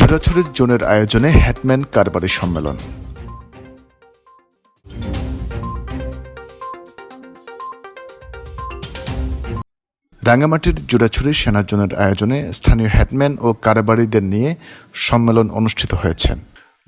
জোড়াছড়ির জোনের আয়োজনে হ্যাটম্যান কারবারি সম্মেলন। রাঙ্গামাটির জোড়াছড়ি সেনাজনের আয়োজনে স্থানীয় হ্যাটম্যান ও কারবারিদের নিয়ে সম্মেলন অনুষ্ঠিত হয়েছে।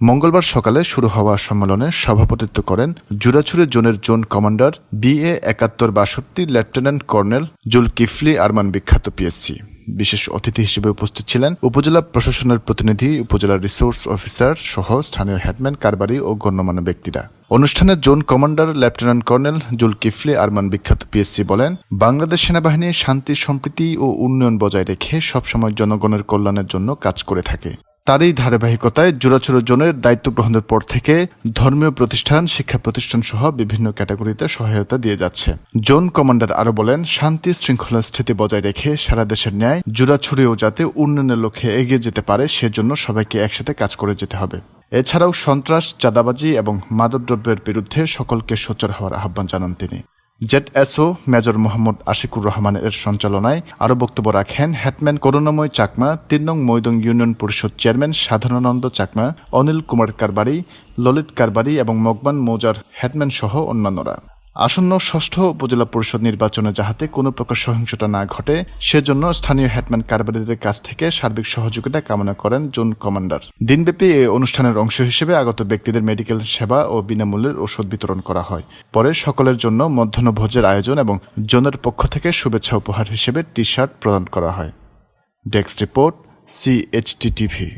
মঙ্গলবার সকালে শুরু হওয়া সম্মেলনে সভাপতিত্ব করেন জুরাছুরি জোনের জোন কমান্ডার বিএ একাত্তর বাষট্টি lieutenant colonel Zulkifli Arman বিখ্যাত পিএসসি। বিশেষ অতিথি হিসেবে উপস্থিত ছিলেন উপজেলা প্রশাসনের প্রতিনিধি, উপজেলা রিসোর্স অফিসার সহ স্থানীয় হেডম্যান, কারবারি ও গণ্যমান্য ব্যক্তিরা। অনুষ্ঠানে zone commander lieutenant colonel Zulkifli Arman বিখ্যাত পিএসসি বলেন, বাংলাদেশ সেনাবাহিনী শান্তি, সম্প্রীতি ও উন্নয়ন বজায় রেখে সবসময় জনগণের কল্যাণের জন্য কাজ করে থাকে। তারই ধারাবাহিকতায় জোড়াচুরো জোনের দায়িত্ব গ্রহণের পর থেকে ধর্মীয় প্রতিষ্ঠান, শিক্ষা প্রতিষ্ঠান সহ বিভিন্ন ক্যাটাগরিতে সহায়তা দিয়ে যাচ্ছে। জোন কমান্ডার আরও বলেন, শান্তি শৃঙ্খলা স্থিতি বজায় রেখে সারা দেশের ন্যায় জোড়াছড়িও যাতে উন্নয়নের লক্ষ্যে এগিয়ে যেতে পারে, সেজন্য সবাইকে একসাথে কাজ করে যেতে হবে। এছাড়াও সন্ত্রাস, চাঁদাবাজি এবং মাদকদ্রব্যের বিরুদ্ধে সকলকে সোচ্চার হওয়ার আহ্বান জানান তিনি। Z SO major Mohammad Ashikur রহমানের সঞ্চালনায় আরও বক্তব্য রাখেন হেডম্যান করুণাময় চাকমা তিন নং মৈদং ইউনিয়ন পরিষদ চেয়ারম্যান সাধারণানন্দ চাকমা, অনিল কুমার কারবারি, ললিত কারবারি এবং মগবান মৌজার হ্যাটম্যান সহ অন্যান্যরা। আসন্ন ষষ্ঠ উপজেলা পরিষদ নির্বাচনে যাহাতে কোনো প্রকার সহিংসতা না ঘটে, সেজন্য স্থানীয় হ্যাটম্যান কারবারিদের কাছ থেকে সার্বিক সহযোগিতা কামনা করেন জোন কমান্ডার। দিনব্যাপী এই অনুষ্ঠানের অংশ হিসেবে আগত ব্যক্তিদের মেডিকেল সেবা ও বিনামূল্যের ওষুধ বিতরণ করা হয়। পরে সকলের জন্য মধ্যাহ্নভোজের আয়োজন এবং জোনের পক্ষ থেকে শুভেচ্ছা উপহার হিসেবে টি শার্ট প্রদান করা হয়। Desk report CHT TV.